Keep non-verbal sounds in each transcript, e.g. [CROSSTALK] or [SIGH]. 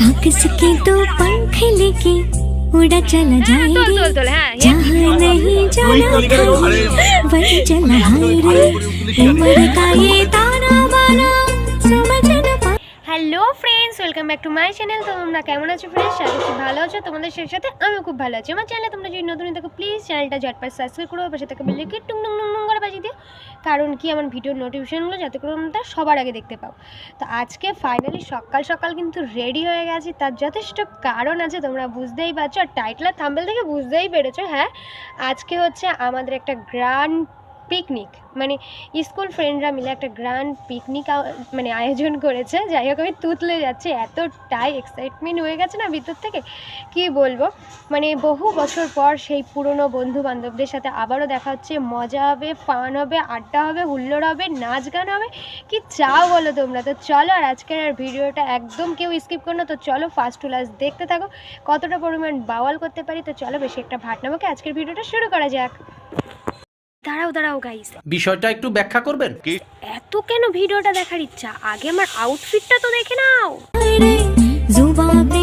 काकस तो पंख लेके उड़ा चला जाए जहाँ नहीं जाना था वही चला हाय रे उम्र का ये ताना बाना welcome back to my channel তো তোমরা কেমন আছো ফ্রেন্ডস আশা করি ভালো আছো। তোমাদের সেই সাথে আমিও খুব ভালো আছি। আমার চ্যানেলে তোমরা যদি নতুন থাকো প্লিজ চ্যানেলটা ঝটপট সাবস্ক্রাইব করো। পাশে থেকে বেল লিখে টুং টুং টুং করে বাজিয়ে দিও। কারণ কি, আমার ভিডিওর নোটিফিকেশনগুলো যাতে করে তোমরা সবার আগে দেখতে পাও। তো আজকে ফাইনালি সকাল সকাল কিন্তু রেডি হয়ে গেছি। তার যথেষ্ট কারণ আছে, তোমরা বুঝতেই পারছ। আর টাইটেল আর থাম্বেল থেকে বুঝতেই পেরেছ হ্যাঁ? আজকে হচ্ছে আমাদের একটা গ্র্যান্ড পিকনিক মানে স্কুল ফ্রেন্ডরা মিলে একটা গ্র্যান্ড পিকনিক মানে আয়োজন করেছে। যাই হোক, আমি তুতলে যাচ্ছি। এতটাই এক্সাইটমেন্ট হয়ে গেছে না ভিতর থেকে? কি বলব? মানে বহু বছর পর সেই পুরনো বন্ধু বান্ধবদের সাথে আবারও দেখা হচ্ছে। মজা হবে ফান হবে, আড্ডা হবে, হুল্লোড় হবে, নাচ গান হবে। কি চাও বলো তোমরা? তো চলো আর আজকের আর ভিডিওটা একদম কেউ স্কিপ করো না। তো চলো ফার্স্ট টু লাস্ট দেখতে থাকো। কতটা পরিমাণ বাওয়াল করতে পারি? তো চলো বেশি একটা ভাট নামাকে আজকের ভিডিওটা শুরু করা যাক। দাঁড়াও দাঁড়াও গাইস বিষয়টা একটু ব্যাখ্যা করবেন? এত কেন ভিডিওটা দেখার ইচ্ছা? আগে আমার আউটফিটটা তো দেখে নাও। रे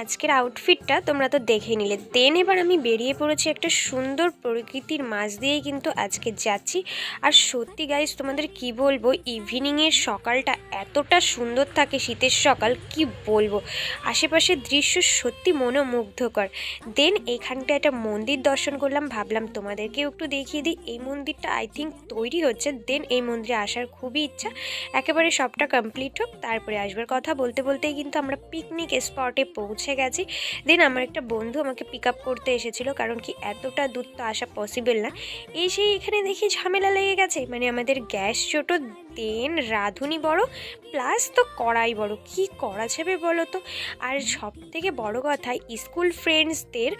আজকের আউটফিটটা তোমরা তো দেখে নিলে। দেন এবার আমি বেরিয়ে পড়েছি একটা সুন্দর প্রকৃতির মাঝ দিয়েই কিন্তু আজকে যাচ্ছি। আর সত্যি গাইজ তোমাদের কি বলব? ইভিনিংয়ের সকালটা এতটা সুন্দর থাকে, শীতের সকাল, কি বলব? আশেপাশের দৃশ্য সত্যি মনোমুগ্ধকর। দেন এইখানটা একটা মন্দির দর্শন করলাম, ভাবলাম তোমাদেরকেও একটু দেখিয়ে দিই। এই মন্দিরটা আই থিঙ্ক তৈরি হচ্ছে। দেন এই মন্দিরে আসার খুবই ইচ্ছা। একেবারে সবটা কমপ্লিট হোক, তারপরে আসবার কথা বলতে বলতেই কিন্তু আমরা পিকনিক স্পটে পৌঁছে গেছি। দেন আমার একটা বন্ধু আমাকে পিক আপ করতে এসেছিল, কারণ কি এতটা দূর তো আসা পসিবল না। এই সেই এখানে দেখি ঝামেলা লেগে গেছে। মানে আমাদের গ্যাস ছোট দেন, রাঁধুনি বড় প্লাস তো কড়াই বড়। কি করা যাবে বলো তো? আর সব থেকে বড় কথা স্কুল ফ্রেন্ডসদের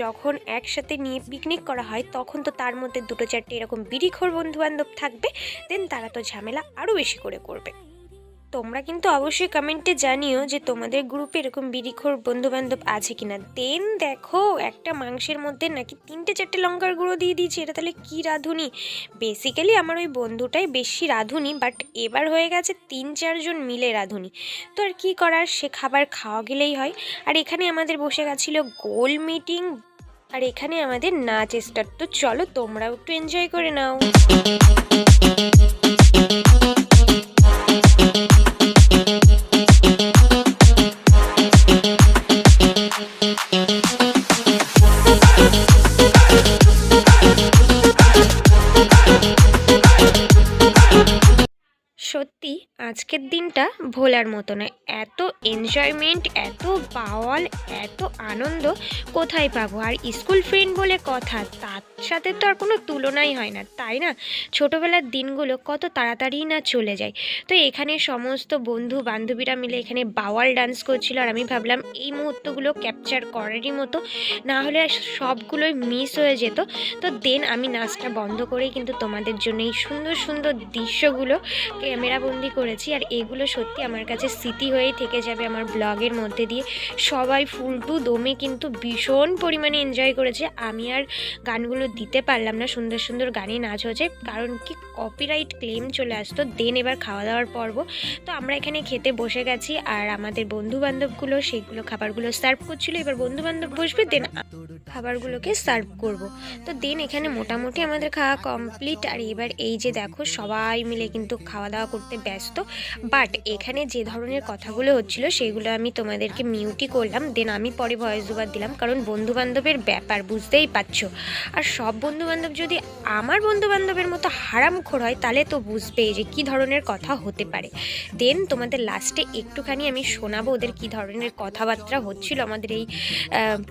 যখন একসাথে নিয়ে পিকনিক করা হয়, তখন তো তার মধ্যে দুটো চারটে এরকম বিড়িখোর বন্ধু বান্ধব থাকবে। দেন তারা তো ঝামেলা আরও বেশি করে করবে। তোমরা কিন্তু অবশ্যই কমেন্টে জানিও যে তোমাদের গ্রুপে এরকম বিড়িখোর বন্ধু বান্ধব আছে কিনা। দেন দেখো, একটা মাংসের মধ্যে নাকি তিনটে চারটে লঙ্কার গুঁড়ো দিয়ে দিয়েছে, এটা তাহলে কী রাঁধুনি? বেসিক্যালি আমার ওই বন্ধুটাই বেশি রাঁধুনি বাট এবার হয়ে গেছে তিন চারজন মিলে রাঁধুনি। তো আর কী করার, সে খাবার খাওয়া গেলেই হয়। আর এখানে আমাদের বসে গেছিল গোল মিটিং, আর এখানে আমাদের নাচ স্টার্ট তো চলো তোমরাও একটু এনজয় করে নাও। আজকের দিনটা ভোলার মতো নয় এত এনজয়মেন্ট এত পাওয়াল, এত আনন্দ কোথায় পাবো? আর স্কুল ফ্রেন্ড বলে কথা, তার সাথে তো আর কোনো তুলনাই হয় না, তাই না? ছোটোবেলার দিনগুলো কত তাড়াতাড়ি না চলে যায়। তো এখানে সমস্ত বন্ধু বান্ধবীরা মিলে এখানে বাওয়াল ডান্স করছিল আর আমি ভাবলাম এই মুহূর্তগুলো ক্যাপচার করারই মতো, না হলে সবগুলোই মিস হয়ে যেত। তো দেন আমি নাচটা বন্ধ করেই কিন্তু তোমাদের জন্য এই সুন্দর সুন্দর দৃশ্যগুলো ক্যামেরাবন্দি করেছি। আর এগুলো সত্যি আমার কাছে স্মৃতি হয়েই থেকে যাবে আমার ব্লগের মধ্যে দিয়ে। সবাই ফুলটু দমে কিন্তু ভীষণ পরিমাণে এনজয় করেছে। আমি আর গানগুলো দিতে পারলাম না, সুন্দর সুন্দর গানে নাচ হয়েছে, কারণ কি কপিরাইট ক্লেম চলে আসতো দেন এবার খাওয়া দাওয়ার পর্ব। তো আমরা এখানে খেতে বসে গেছি, আর আমাদের বন্ধু বান্ধবগুলো সেগুলো খাবারগুলো সার্ভ করছিল, এবার বন্ধু বান্ধব বসবে দেন খাবারগুলোকে সার্ভ করব। তো দেন এখানে মোটামুটি আমাদের খাওয়া কমপ্লিট আর এবার এই যে দেখো, সবাই মিলে কিন্তু খাওয়া দাওয়া করতে ব্যস্ত। বাট এখানে যে ধরনের কথাগুলো হচ্ছিল, সেগুলো আমি তোমাদেরকে মিউটি করলাম দেন আমি পরে ভয়েস দুবার দিলাম, কারণ বন্ধু বান্ধবের ব্যাপার, বুঝতেই পারছ। আর সব বন্ধু বান্ধব যদি আমার বন্ধু বান্ধবের মতো হারামখোর হয়, তাহলে তো বুঝবেই যে কী ধরনের কথা হতে পারে। দেন তোমাদের লাস্টে একটুখানি আমি শোনাবো ওদের কী ধরনের কথাবার্তা হচ্ছিল আমাদের এই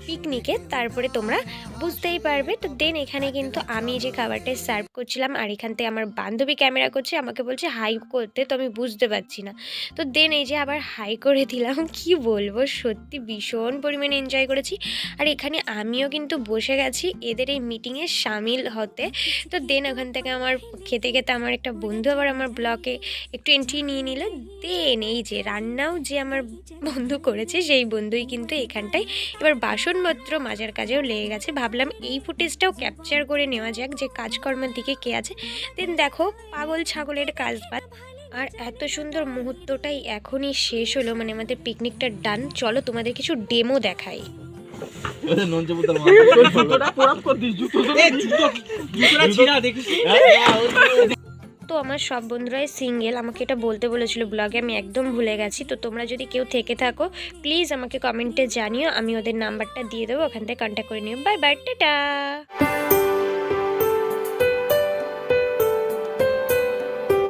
পিকনিকে তারপরে তোমরা বুঝতেই পারবে। তো দেন এখানে কিন্তু আমি যে খাবারটা সার্ভ করছিলাম, আর এখান থেকে আমার বান্ধবী ক্যামেরা করছে, আমাকে বলছে হাই করতে তো আমি বুঝতে পারছি না। তো দেন এই যে আবার হাই করে দিলাম, [LAUGHS] কি বলব? সত্যি ভীষণ পরিমাণে এনজয় করেছি। আর এখানে আমিও কিন্তু বসে গেছি। এদের এই মিটিংয়ে সামিল হতে। [LAUGHS] তো দেন ওখান থেকে আমার খেতে খেতে আমার একটা বন্ধু আবার আমার ব্লগে একটু এন্ট্রি নিয়ে নিল। দেন এই যে রান্নাও যে আমার বন্ধু করেছে সেই বন্ধুই কিন্তু এখানটায়। এবার বাসনপত্র মাজার কাজেও লেগে গেছে। ভাবলাম এই ফুটেজটাও ক্যাপচার করে নেওয়া যাক যে কাজকর্মের দিকে কে আছে। দেন দেখো পাগল ছাগলের কাজ বাদ আর এত সুন্দর মুহূর্তটাই এখনই শেষ হলো। মানে আমাদের পিকনিকটা ডান চলো তোমাদের কিছু ডেমো দেখাই। তো আমার সব বন্ধুরাই সিঙ্গেল আমাকে এটা বলতে বলেছিল ব্লগে আমি একদম ভুলে গেছি। তো তোমরা যদি কেউ থেকে থাকো প্লিজ আমাকে কমেন্টে জানিও, আমি ওদের নাম্বারটা দিয়ে দেবো, ওখান থেকে কন্ট্যাক্ট করে নিও। Bye bye tata!